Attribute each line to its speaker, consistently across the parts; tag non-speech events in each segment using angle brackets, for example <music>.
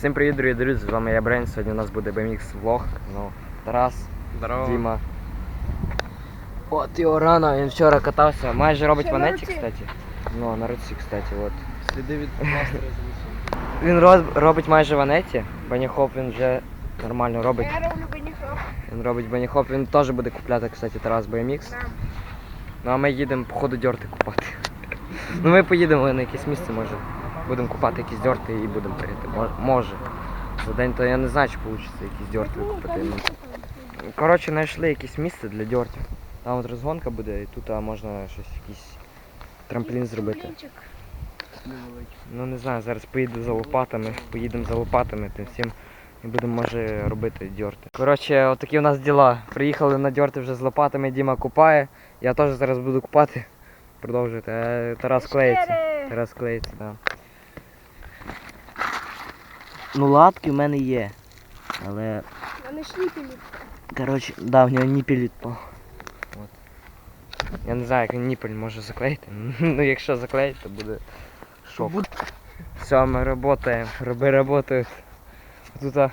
Speaker 1: Всім привіт, дорогі друзі, з вами я Брейн. Сьогодні у нас буде BMX влог. Ну, Тарас,
Speaker 2: Здорово.
Speaker 1: Діма. От його рано, він вчора катався. Майже робить
Speaker 3: Ще на
Speaker 1: ванеті,
Speaker 3: руці.
Speaker 1: кстати. Ну, на руці, кстати, от.
Speaker 2: Сліди від пластиря залишили.
Speaker 1: Він роб- робить майже ванеті. Баніхоп він вже нормально робить.
Speaker 3: Я роблю баніхоп.
Speaker 1: Він робить баніхоп, він теж буде купляти, кстати, Тарас BMX.
Speaker 3: Да.
Speaker 1: Ну а ми їдемо, походу, дьорти купати. <laughs> ну ми поїдемо на якесь місце, може. Будемо купати якісь дьорти і будемо прийти. Може. За день то я не знаю, чи вийде якісь дьорти купити. Ну, Коротше, знайшли якесь місце для дьортів. Там от розгонка буде, і тут можна щось якийсь трамплін зробити. Ну не знаю, зараз поїду за лопатами, поїдемо за лопатами, тим всім і будемо може робити дьорти. Коротше, отакі у нас діла. Приїхали на дьорти вже з лопатами, Діма купає. Я теж зараз буду купати. Продовжуйте. Е, Тарас клеїться. Тарас клеїться, так. Ну лапки в мене є. Але.
Speaker 3: Вони шліпілі.
Speaker 1: Коротше, да, в нього ніпель відпав. От. Я не знаю, як він ніпель може заклеїти. <laughs> ну якщо заклеїть, то буде шок. Все, ми працюємо, роби роботу. Тут а,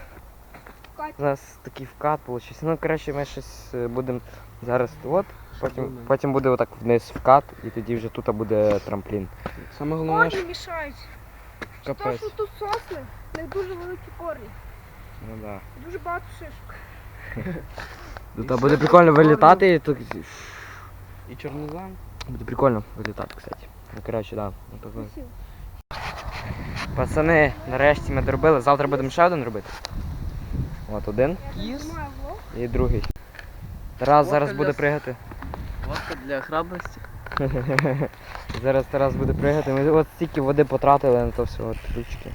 Speaker 1: у нас такий вкат вийшов. Ну, коротше, ми щось е, будемо зараз от, потім, потім буде отак вниз вкат, і тоді вже тут буде трамплін.
Speaker 2: Саме головне, що
Speaker 3: мішають. То, що тут сосни, в них дуже великі корні.
Speaker 1: Ну да.
Speaker 3: і Дуже багато шишок.
Speaker 1: Тут а, буде прикольно вилітати і тут.
Speaker 2: і чорнозем.
Speaker 1: Буде прикольно вилітати, кстати. Ну, коротше, да. Ну, так, Пацани, нарешті ми доробили. Завтра будемо ще один робити. От один
Speaker 3: влог.
Speaker 1: і другий. Тарас зараз буде пригати.
Speaker 2: Лодка для храбрості. <laughs>
Speaker 1: Зараз Тарас буде пригати. Ми от стільки води потратили на то все, от ручки.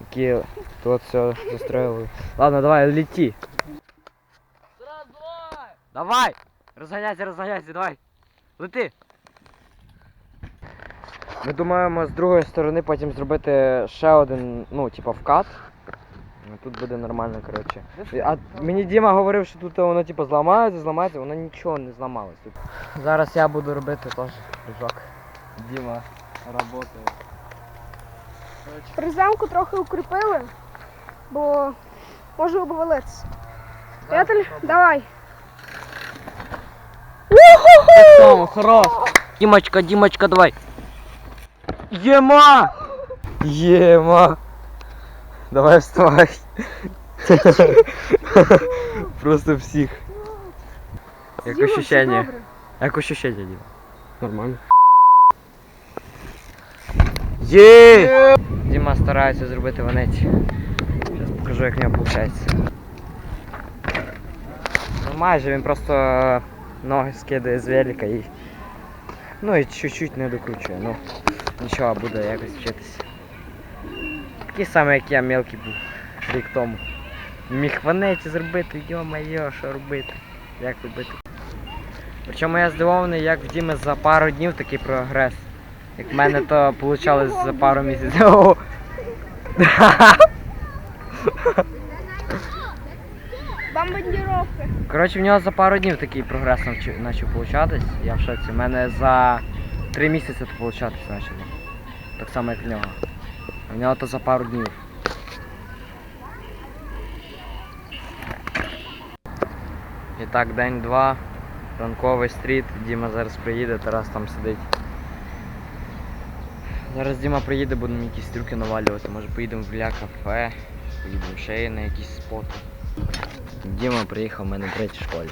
Speaker 1: Які тут все застроїли. Ладно, давай, лети. Давай! Розганяйся, розганяйся, давай. Лети. Ми думаємо з другої сторони потім зробити ще один, ну, типа вкат. Ну, Тут буде нормально, коротше. А мені Діма говорив, що тут воно типу зламається, зламається, воно нічого не зламалось тут. Зараз я буду робити теж прыжок.
Speaker 2: Діма працює.
Speaker 3: Приземку трохи укріпили, бо може обвалитися. Приятель, давай.
Speaker 1: Само, хорош. Дімочка, Дімочка, давай. Єма! Єма! Давай вставай. Просто всіх. Як
Speaker 3: Діма, все
Speaker 1: ощущення?
Speaker 3: добре.
Speaker 1: Як ощущення, Діма?
Speaker 2: Нормально.
Speaker 1: Є! Діма старається зробити ванеті. Зараз покажу, як в нього виходить. Ну майже він просто е, ноги скидає з велика і. Ну і чуть-чуть не докручує. Ну нічого, буде якось вчитися. Такий самий, як я мелкий був рік тому. Міг ванеті зробити, йо-майо, що робити? Як робити? Причому я здивований, як в Діми за пару днів такий прогрес. Як в мене то вийшло за пару місяців. О!
Speaker 3: Бомбардіровка.
Speaker 1: Коротше, в нього за пару днів такий прогрес почав получатись. Я в шоці. У мене за три місяці то получатись почало. Так само, як в нього. В нього то за пару днів. І так, день два. Ранковий стріт. Діма зараз приїде, Тарас там сидить. Зараз Діма приїде, будемо якісь трюки навалювати. Може поїдемо в Ля кафе, поїдемо ще на якісь споти. Діма приїхав в мене в третій школі.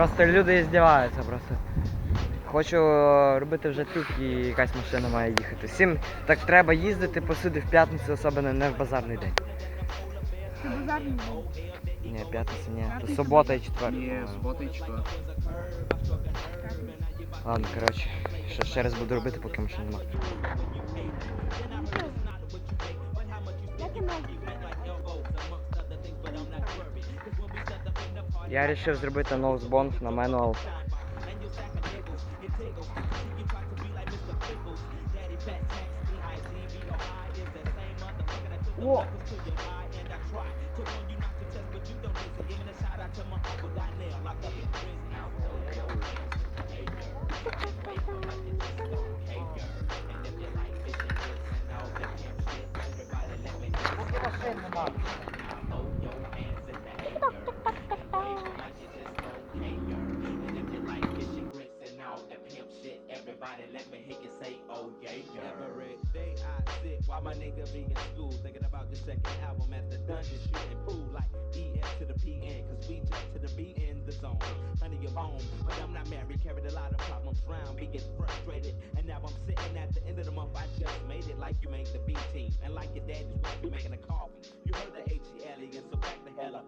Speaker 1: Просто люди здіваються просто. Хочу е, робити вже трюк і якась машина має їхати. Всім так треба їздити посюди в п'ятницю, особливо не в базарний день.
Speaker 3: Це базарний.
Speaker 1: Ні, п'ятниця ні. То
Speaker 3: П'ятниця
Speaker 1: субота і четвер.
Speaker 2: Ні, субота і четвер.
Speaker 1: Ладно, коротше, ще, ще раз буду робити, поки машин нема.
Speaker 3: Я
Speaker 1: вирішив зробити ноузбонд на менуал. О!
Speaker 4: My nigga be in school, thinking about the second album at the dungeon shooting pool like ES to the PN, cause we jet to the B in the zone. Honey, you're home, but I'm not married, carried a lot of problems round, be getting frustrated. And now I'm sitting at the end of the month, I just made it like you made the B team. And like your daddy's wife, you making a coffee. You heard the H-E-L-E, and so back the hell up.